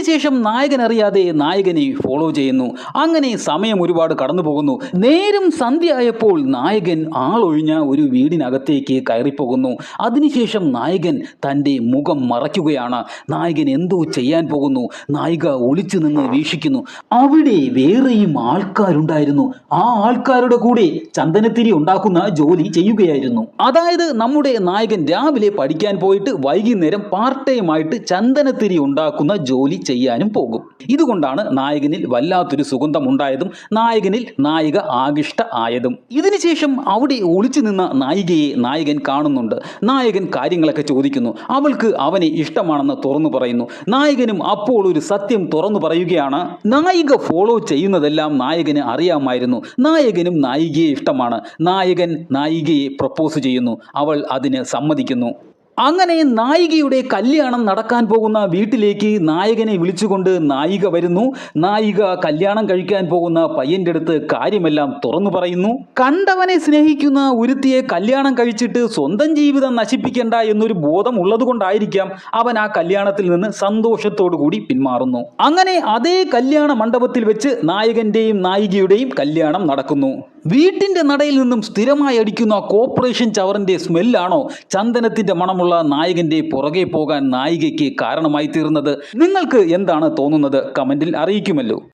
ഇതിനുശേഷം നായകൻ അറിയാതെ നായകനെ ഫോളോ ചെയ്യുന്നു. അങ്ങനെ സമയം ഒരുപാട് കടന്നു പോകുന്നു നേരം സന്ധ്യ ആയപ്പോൾ നായകൻ ആളൊഴിഞ്ഞ ഒരു വീടിനകത്തേക്ക് കയറിപ്പോകുന്നു. അതിനുശേഷം നായകൻ തന്റെ മുഖം മറയ്ക്കുകയാണ്. നായകൻ എന്തോ ചെയ്യാൻ പോകുന്നു. നായിക ഒളിച്ചു നിന്ന് വീക്ഷിക്കുന്നു. അവിടെ വേറെയും ആൾക്കാരുണ്ടായിരുന്നു. ആ ആൾക്കാരുടെ കൂടെ ചന്ദനത്തിരി ഉണ്ടാക്കുന്ന ജോലി ചെയ്യുകയായിരുന്നു. അതായത് നമ്മുടെ നായകൻ രാവിലെ പഠിക്കാൻ പോയിട്ട് വൈകുന്നേരം പാർട്ട് ടൈം ആയിട്ട് ചന്ദനത്തിരി ഉണ്ടാക്കുന്ന ജോലി ചെയ്യാനും പോകും. ഇതുകൊണ്ടാണ് നായകനിൽ വല്ലാത്തൊരു സുഗന്ധം ഉണ്ടായതും നായകനിൽ നായിക ആകിഷ്ട ആയതും. ഇതിനുശേഷം അവിടെ ഒളിച്ചു നിന്ന നായികയെ നായകൻ കാണുന്നുണ്ട്. നായകൻ കാര്യങ്ങളൊക്കെ ചോദിക്കുന്നു. അവൾക്ക് അവനെ ഇഷ്ടമാണെന്ന് തുറന്നു പറയുന്നു. നായകനും അപ്പോൾ ഒരു സത്യം തുറന്നു പറയുകയാണ്. നായിക ഫോളോ ചെയ്യുന്നതെല്ലാം നായകന് അറിയാമായിരുന്നു. നായകനും നായികയെ ഇഷ്ടമാണ്. നായകൻ നായികയെ പ്രപ്പോസ് ചെയ്യുന്നു. അവൾ അതിന് സമ്മതിക്കുന്നു. അങ്ങനെ നായികയുടെ കല്യാണം നടക്കാൻ പോകുന്ന വീട്ടിലേക്ക് നായകനെ വിളിച്ചുകൊണ്ട് നായിക വരുന്നു. നായിക കല്യാണം കഴിക്കാൻ പോകുന്ന പയ്യന്റെ അടുത്ത് കാര്യമെല്ലാം തുറന്നു പറയുന്നു. കണ്ടവനെ സ്നേഹിക്കുന്ന ഒരുത്തിയെ കല്യാണം കഴിച്ചിട്ട് സ്വന്തം ജീവിതം നശിപ്പിക്കേണ്ട എന്നൊരു ബോധം ഉള്ളതുകൊണ്ടായിരിക്കാം അവൻ ആ കല്യാണത്തിൽ നിന്ന് സന്തോഷത്തോടു കൂടി പിന്മാറുന്നു. അങ്ങനെ അതേ കല്യാണ മണ്ഡപത്തിൽ വെച്ച് നായകന്റെയും നായികയുടെയും കല്യാണം നടക്കുന്നു. വീട്ടിന്റെ നടയിൽ നിന്നും സ്ഥിരമായി അടിക്കുന്ന കോർപ്പറേഷൻ ചവറിന്റെ സ്മെല്ലാണോ ചന്ദനത്തിന്റെ മണമുള്ള നായകന്റെ പുറകെ പോകാൻ നായികയ്ക്ക് കാരണമായി തീർന്നത്? നിങ്ങൾക്ക് എന്താണ് തോന്നുന്നത്? കമന്റിൽ അറിയിക്കുമല്ലോ.